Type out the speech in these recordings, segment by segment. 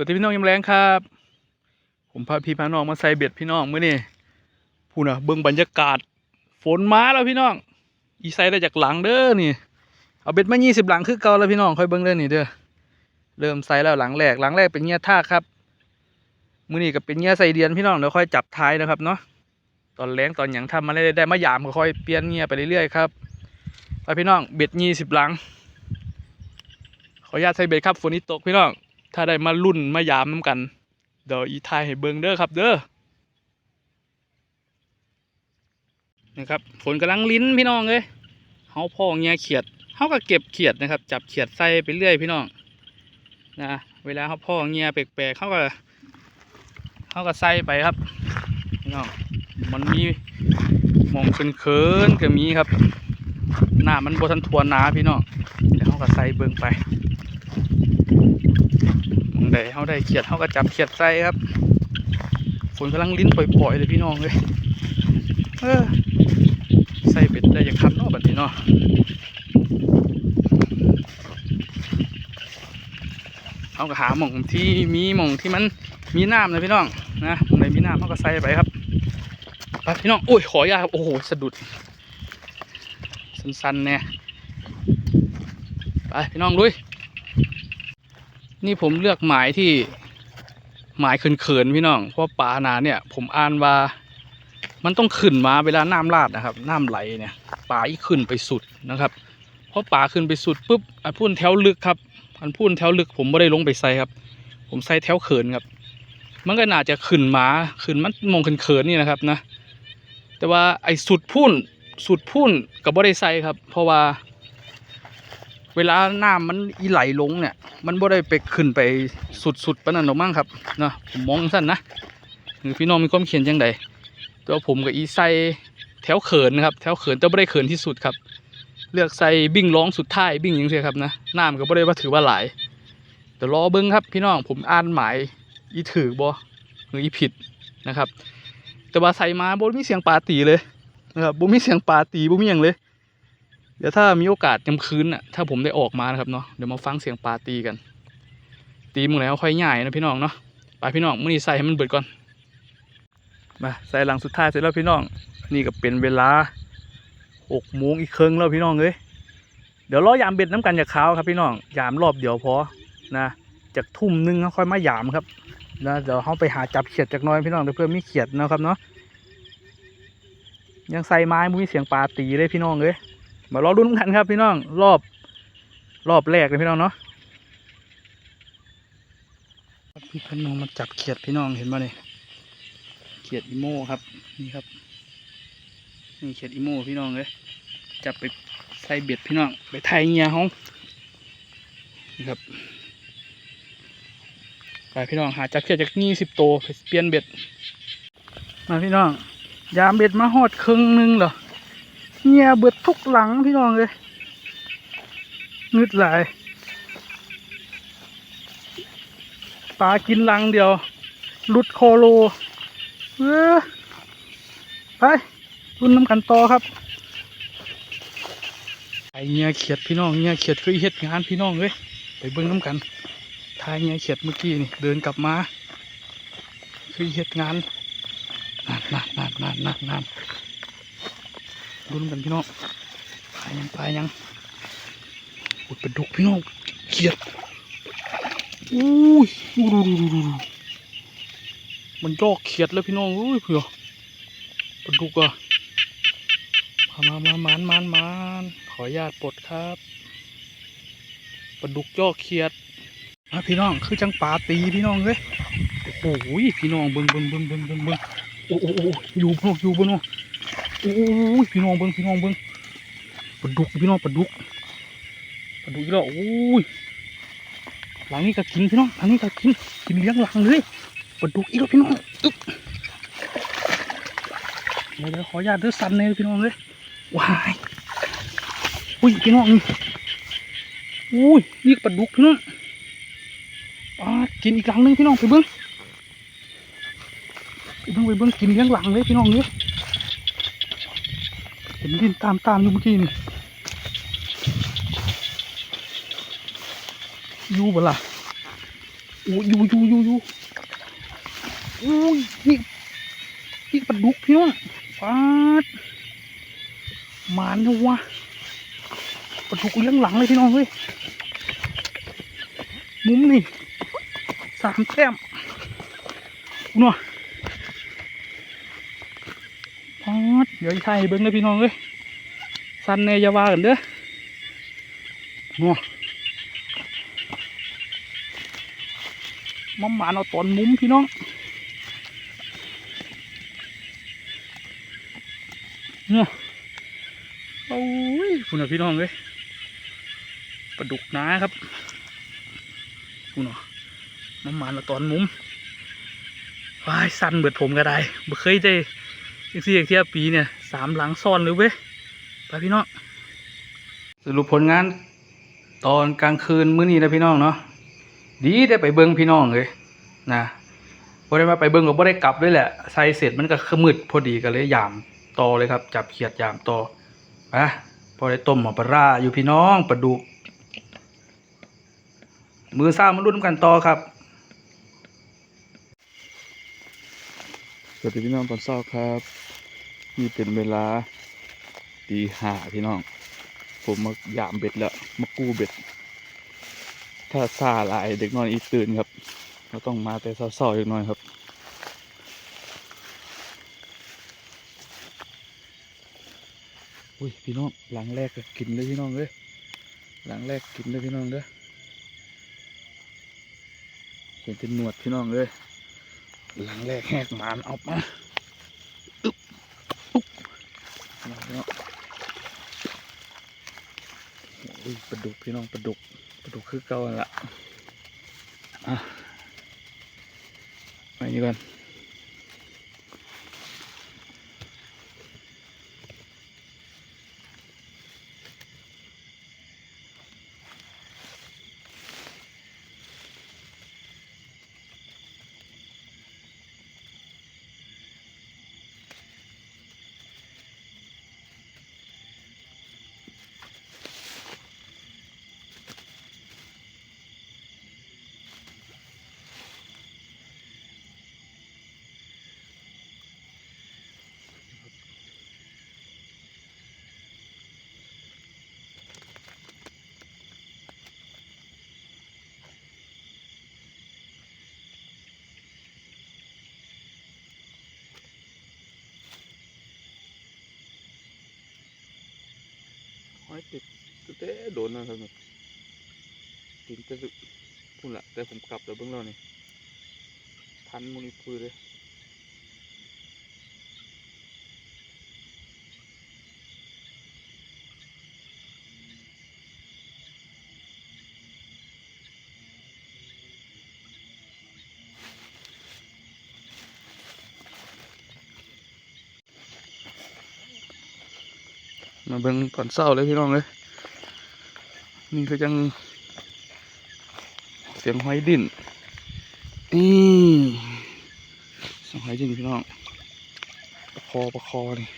วัสดีพี่น้องยำแรงครับ ผมพาพี่พาน้องมาใส่เบ็ดพี่น้องเมื้อนี้พูน่ะเบิ่งบรรยากาศ ฝนมาแล้วพี่น้อง อีใส่ได้จากหลังเด้อนี่ เอาเบ็ดมา20หลังคือเก่าแล้วพี่น้องค่อยเบิ่งเด้อนี่เด้อ เริ่มใส่แล้วหลังแรกหลังแรกเป็นเงี้ยท่าครับมื้อนี้ก็เป็นเงี้ยใส่เดียนพี่น้องเดี๋ยวค่อยจับท้ายนะครับเนาะ ตอนแรงตอนหยังทำมาได้ได้มายามก็ค่อยเปลี่ยนเงี้ยไปเรื่อยๆครับไปพี่น้องเบ็ด20หลัง ขออนุญาตใส่เบ็ดครับฝนนี้ตกพี่น้อง ถ้าได้มารุ่นมายามน้ำกัน เดี๋ยวอีทายให้เบิงเด้อครับ เด้อนะครับฝนกำลังลิ้นพี่น้องเลยเฮาพ่อเงียเขียดเฮาก็เก็บเขียดนะครับ จับเขียดใส่ไปเรื่อยพี่น้องนะเวลาเฮาพ่อเงียแปลกๆเขาก็เขาก็ใส่ไปครับพี่น้องมันมีมองเขินๆก็มีครับหน้ามันบทันทวนหนาพี่น้องเดี๋ยวเขาก็ใส่เบิงไป มองได้เขาได้เขียดเขาก็จับเขียดใส่ครับฝนกำลังลิ้นปล่อยๆเลยพี่น้องเลยเออใส่เป็ดได้อย่างคันเนาะแบบนี้เนาะเขาก็หาหม่องที่มีหม่องที่มันมีน้ำนะพี่น้องนะหม่องไหนมีน้ำเขาก็ใส่ไปครับไปพี่น้องโอ้ยขอยาครับโอ้โหสะดุดสั้นๆเนี่ยไปพี่น้องลุย นี่ผมเลือกหมายที่หมายเขินๆพี่น้อง เพราะปลานาเนี่ย ผมอ่านว่า มันต้องขึ้นมาเวลาน้ำลาดนะครับ น้ำไหลเนี่ยปลาอีขึ้นไปสุดนะครับเพราะปลาขึ้นไปสุดปุ๊บอันพุ่นแถวลึกครับ อันพุ่นแถวลึกผมไม่ได้ลงไปใส่ครับ ผมใส่แถวเขินครับ มันก็น่าจะขึ้นมาขึ้นมันมองเขินๆนี่นะครับนะ แต่ว่าไอ้สุดพุ่นสุดพุ่นกับบ่ได้ใส่ครับ เพราะว่า เวลาน้ำมันอีไหลลงเนี่ย มันบ่ได้ไปขึ้นไปสุดๆปานนั้นหรอกมั้งครับเนาะผมมองสั้นนะหรือพี่น้องมีความเขียนจังใดแต่ว่าผมกับอีใส่แถวเขินนะครับแถวเขินแต่บ่ได้เขินที่สุดครับ เลือกใส่บิ่งร้องสุดท้ายบิ่งยังเสียครับนะน้ำก็บ่ได้ว่าถือว่าหลายเดี๋ยวรอเบิ้งครับพี่น้องผมอ่านหมายอีถือบ่หรืออีผิดนะครับ แต่ว่าใส่มาบ่มีเสียงปาตีเลยนะครับบ่มีเสียงปาตีบ่มีหยังเลย เดี๋ยวถ้ามีโอกาสยามคืนน่ะถ้าผมได้ออกมานะครับเนาะเดี๋ยวมาฟังเสียงปลาตีกัน ตีมึงแล้วค่อยง่ายนะพี่น้องเนาะไปพี่น้องมือนี้ใส่ให้มันเบิดก่อนมาใส่หลังสุดท้ายเสร็จแล้วพี่น้อง นี่ก็เป็นเวลาหกโมงอีกครึ่งแล้วพี่น้องเอ้ยเดี๋ยวรอยามเบ็ดน้ำกันจากขาวครับพี่น้องยามรอบเดียวพอนะจากทุ่มหนึงเขาค่อยมายามครับนะเดี๋ยวเขาไปหาจับเขียดจากน้อยพี่น้องเดี๋ยวเพื่อมีเขียดนะครับเนาะยังใส่ไม้มุ้ยเสียงปลาตีเลยพี่น้องเอ้ย มารอรุ่นกันครับพี่น้องรอบรอบแรกเลยพี่น้องเนาะพี่พน้องมาจับเขียดพี่น้องเห็นป่ะนี่เขียดอีโม่ครับนี่ครับนี่เขียดอีโม่พี่น้องเลยจับไปใส่เบ็ดพี่น้องไปไทยเงียห้องนี่ครับไปพี่น้องหาจับเขียดจากนี่สิบโตวเปลี่ยนเบ็ดมาพี่น้องยามเบ็ดมาหอดครึ่งหนึงเหรอ เงียเบิดทุกหลังพี่น้องเลยงึดหลายปลากินหลังเดียวลุดโคโลเออไปรุ่นน้ำกันต่อครับ ไอเงียเขียดพี่น้องเงียเขียดคือเฮ็ดงานพี่น้องเลยไปเบิ้งน้ำกันทายเงียเขียดเมื่อกี้นี่เดินกลับมาคือเฮ็ดงานนานนานนานนานนานนาน ลุ้นกันพี่น้องปลายังปลายังอุดเป็นดุกพี่น้องเขียดอุ้ยดูดูดูดูมันยอกเขียดแล้วพี่น้องอุ้ยเผื่อปลาดุกอะมามามามานมานมานขออนุญาตปลดครับปลาดุกยอกเขียดมาพี่น้องคือจังปลาตีพี่น้องเลยโอ้โหพี่น้องเบิ้งเบิ้งเบิ้งเบิ้งเบิ้งเบิ้งโอ้โหอยู่พวกอยู่บนน้อง โอ้ยพี่น้องเบิ้งพี่น้องเบิ้งปลาดุกพี่น้องปลาดุกปลาดุกอีกแล้วโอ้ยหลังนี้ก็กินพี่น้องหลังนี้ก็กินกินเลี้ยงหลังเลยปลาดุกอีกแล้วพี่น้องอึ๊บเดี๋ยวเดี๋ยขออนุญาตเดือดสั่นเลยพี่น้องเลยว้ายอุ้ยพี่น้องนี่อุ้ยนี่ปลาดุกพี่น้องอ่ากินอีกหลังหนึงพี่น้องไปเบิ้งไปเบิ้งไปเบิ้งกินเลี้ยงหลังเลยพี่น้องเลย เห็นดินตามตามอยู่เมื่อกี้นี่อยู่บ่ล่ะอู้ยู่ยู่ยู่ยู่อุ้ยนี่นี่ปลาดุกพี่น้องปาดหมานเถอะวะปลาดุกเลี้ยงหลังเลยพี่น้องเฮ้ยมุมนี่สามแต้มกูเนาะปาด เดี๋ยวอีไทยเบิ้งเลยพี่น้องเอ้ยสันเนอยาว่ากันเด้อเนาะมาหมานเอาตอนมุมพี่น้องเนี่ยโอ้ยคุณน่ะพี่น้องเลยปลาดุกนาครับคุณน่ะมาหมานเอาตอนมุมวายสั้นเบิดผมก็ได้บ่เคยได้ จังซี่เที่ยปีเนี่ยสามหลังซ้อนเลยเว้ยไปพี่น้องสรุปผลงาน ตอนกลางคืนมื้อนี้นะพี่น้องเนาะดีได้ไปเบิ้งพี่น้องเลยนะพอได้มาไปเบิ้งก็บ่ได้กลับด้วยแหละใส่เสร็จมันก็ขมืดพอดีก็เลยยามต่อเลยครับ จับเขียดยามต่ออะพอได้ต้มหมอปลาร้าอยู่พี่น้องปลาดุกมือซ่ามารุ่นกันต่อครับ สวัสดีพี่น้องตอนเช้าครับ นี่เป็นเวลาตีห้าพี่น้อง ผมมายามเบ็ดแล้ว มากู้เบ็ด ถ้าซาหลายเด็กนอนอีกตื่นครับเราต้องมาแต่เช้าๆอีกหน่อยครับ อุ้ยพี่น้องหลังแรกก็กินเลยพี่น้องเลยหลังแรกกินเลยพี่น้องเด้อเห็นเป็นหนวดพี่น้องเลย หลังแรกแหกหมานออกมาอึ๊บอุ๊บเอาพี่น้องปลาดุกพี่น้องปลาดุกปลาดุกคือเก่าหั่นละอะไปนี่ก่อน ห้อยติดเต้โดนนะครับเนี่ยติดแต่สุดพูดละแต่ผมกลับแล้วเบื้องเรานี่ทันมุนิพือเลย มาเบิ่งตอนเช้าเลยพี่น้องเลยนี่คือจังเสียงหอยดินนี่เสียงหอยดินพี่น้องประคอประคอนี่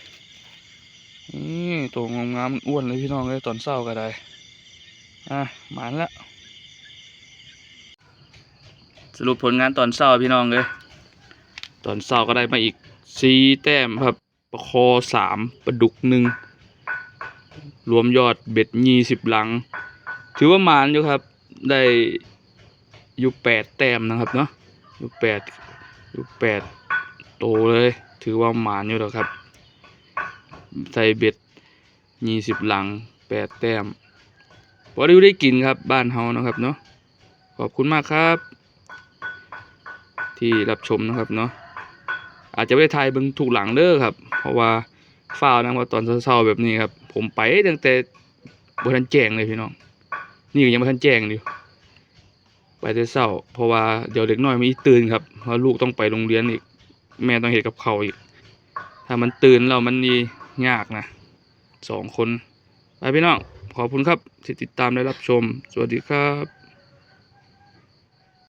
นี่ตัวงามๆอ้วนเลยพี่น้องเลยตอนเช้าก็ได้อะหมานละสรุปผลงานตอนเช้าพี่น้องเลยตอนเช้าก็ได้มาอีกสี่แต้มครับประคอสามปลาดุกหนึ่ง รวมยอดเบ็ดยี่สิบหลัง ถือว่าหมานอยู่ครับ ได้อยู่แปดแต้มนะครับเนาะอยู่แปดอยู่แปดโตเลย ถือว่าหมานอยู่แล้วครับ ใส่เบ็ดยี่สิบหลังแปดแต้มพอได้ได้กินครับบ้านเฮานะครับเนาะขอบคุณมากครับ ที่รับชมนะครับเนาะอาจจะไม่ได้ทายเบิ่งถูกหลังเด้อครับ เพราะว่าฝ้าวนะว่าตอนเช้าๆแบบนี้ครับ ผมไปตั้งแต่บทันแจ้งเลยพี่น้อง นี่ก็ยังบทันแจ้งอยู่ไปแต่เศร้า เพราะว่าเดี๋ยวเด็กน้อยมีตื่นครับเพราะลูกต้องไปโรงเรียนอีก แม่ต้องเห็นกับเขาอีก ถ้ามันตื่นเรามันนี่ยากนะสองคน ไปพี่น้อง ขอบคุณครับที่ติดตามและรับชม สวัสดีครับ